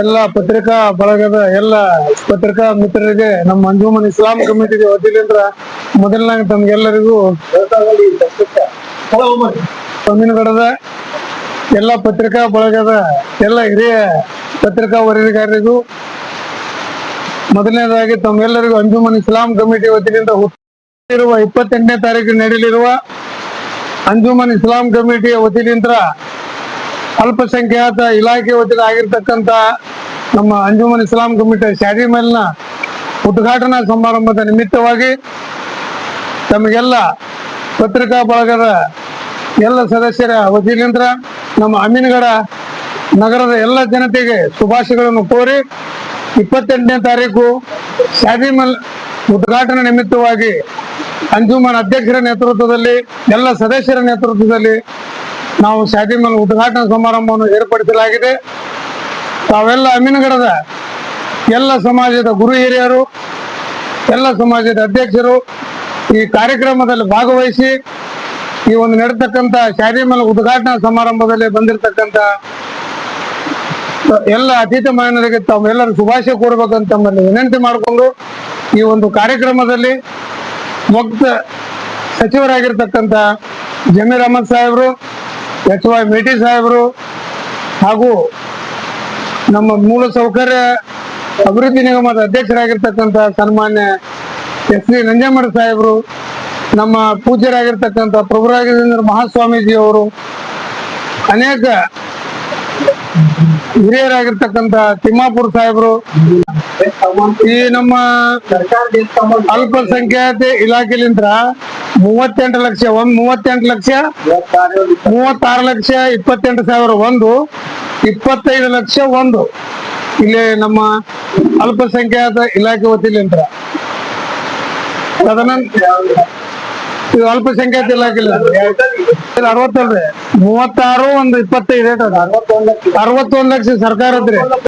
ಎಲ್ಲ ಪತ್ರಿಕಾ ಬಳಗದ ಎಲ್ಲ ಪತ್ರಿಕಾ ಮಿತ್ರರಿಗೆ ನಮ್ಮ ಅಂಜುಮನ್ ಇಸ್ಲಾಂ ಕಮಿಟಿಗೆ ವತಿಯಿಂದ ಮೊದಲನಾಗ ತಮ್ಗೆಲ್ಲರಿಗೂ ತಮಿಳುಗಡದ ಎಲ್ಲ ಪತ್ರಿಕಾ ಬಳಗದ ಎಲ್ಲ ಹಿರಿಯ ಪತ್ರಿಕಾ ವರದಿಗಾರರಿಗೂ ಮೊದಲನೇದಾಗಿ ತಮ್ಮೆಲ್ಲರಿಗೂ ಅಂಜುಮನ್ ಇಸ್ಲಾಂ ಕಮಿಟಿ ವತಿಯಿಂದ ಇರುವ ಇಪ್ಪತ್ತೆಂಟನೇ ತಾರೀಕು ನಡೆಯಲಿರುವ ಅಂಜುಮನ್ ಇಸ್ಲಾಂ ಕಮಿಟಿಯ ವತಿಯಿಂದ ಅಲ್ಪಸಂಖ್ಯಾತ ಇಲಾಖೆ ವತಿಯಿಂದ ಆಗಿರ್ತಕ್ಕಂಥ ನಮ್ಮ ಅಂಜುಮನ್ ಇಸ್ಲಾಂ ಕಮಿಟಿ ಶಾದಿ ಮೇಲಿನ ಉದ್ಘಾಟನಾ ಸಮಾರಂಭದ ನಿಮಿತ್ತವಾಗಿ ತಮಗೆಲ್ಲ ಪತ್ರಿಕಾ ಬಳಗದ ಎಲ್ಲ ಸದಸ್ಯರ ವತಿಯಿಂದ ನಮ್ಮ ಅಮೀನ್ಗಡ ನಗರದ ಎಲ್ಲ ಜನತೆಗೆ ಶುಭಾಶಯಗಳನ್ನು ಕೋರಿ ಇಪ್ಪತ್ತೆಂಟನೇ ತಾರೀಕು ಶಾದಿ ಮಲ್ ಉದ್ಘಾಟನೆ ನಿಮಿತ್ತವಾಗಿ ಅಂಜುಮನ್ ಅಧ್ಯಕ್ಷರ ನೇತೃತ್ವದಲ್ಲಿ ಎಲ್ಲ ಸದಸ್ಯರ ನೇತೃತ್ವದಲ್ಲಿ ನಾವು ಶಾದಿ ಮಲ್ ಉದ್ಘಾಟನಾ ಸಮಾರಂಭವನ್ನು ಏರ್ಪಡಿಸಲಾಗಿದೆ. ತಾವೆಲ್ಲ ಅಮೀನಗಡದ ಎಲ್ಲ ಸಮಾಜದ ಗುರು ಹಿರಿಯರು, ಎಲ್ಲ ಸಮಾಜದ ಅಧ್ಯಕ್ಷರು ಈ ಕಾರ್ಯಕ್ರಮದಲ್ಲಿ ಭಾಗವಹಿಸಿ ಈ ಒಂದು ನಡೆತಕ್ಕಂಥ ಶಾದಿ ಮಲ್ ಉದ್ಘಾಟನಾ ಸಮಾರಂಭದಲ್ಲಿ ಬಂದಿರತಕ್ಕಂಥ ಎಲ್ಲ ಅತಿಥಿ ಮಹನರಿಗೆ ತಾವೆಲ್ಲರೂ ಶುಭಾಶಯ ಕೋರ್ಬೇಕಂತ ತಮ್ಮಲ್ಲಿ ವಿನಂತಿ ಮಾಡಿಕೊಂಡು ಈ ಒಂದು ಕಾರ್ಯಕ್ರಮದಲ್ಲಿ ಮುಕ್ತ ಸಚಿವರಾಗಿರ್ತಕ್ಕಂಥ ಜಮೀರ್ ಅಹಮದ್ ಸಾಹೇಬರು ಎಚ್ ವೈ ಮೇಟಿ ಸಾಹೇಬರು ಹಾಗೂ ನಮ್ಮ ಮೂಲ ಸೌಕರ್ಯ ಅಭಿವೃದ್ಧಿ ನಿಗಮದ ಅಧ್ಯಕ್ಷರಾಗಿರ್ತಕ್ಕಂಥ ಸನ್ಮಾನ್ಯ ಎಸ್ ವಿ ನಂಜಮ್ಮರ ಸಾಹೇಬರು, ನಮ್ಮ ಪೂಜ್ಯರಾಗಿರ್ತಕ್ಕಂಥ ಪ್ರಭುರಾಗೇಂದ್ರ ಮಹಾಸ್ವಾಮೀಜಿ ಅವರು ಅನೇಕ ಹಿರಿಯರಾಗಿರ್ತಕ್ಕಂಥ ತಿಮ್ಮಾಪುರ ಸಾಹೇಬರು, ಈ ನಮ್ಮ ಅಲ್ಪಸಂಖ್ಯಾತ ಇಲಾಖೆಲಿಂದ ಮೂವತ್ತೆಂಟು ಲಕ್ಷ, ಒಂದ್ ಮೂವತ್ತೆಂಟು ಲಕ್ಷ, ಮೂವತ್ತಾರು ಲಕ್ಷ, ಇಪ್ಪತ್ತೆಂಟು ಸಾವಿರ ಒಂದು, ಇಪ್ಪತ್ತೈದು ಲಕ್ಷ ಒಂದು. ಇಲ್ಲಿ ನಮ್ಮ ಅಲ್ಪಸಂಖ್ಯಾತ ಇಲಾಖೆ ವತಿಲಿಂದ ತದನಂತರ ಇದು ಅಲ್ಪಸಂಖ್ಯಾತ ಇಲಾಖೆ ಅರವತ್ತಲ್ರಿ ಮೂವತ್ತಾರು, ಒಂದು ಇಪ್ಪತ್ತೈದು ಅರವತ್ತೊಂದು ಲಕ್ಷ ಸರ್ಕಾರದ್ರಿ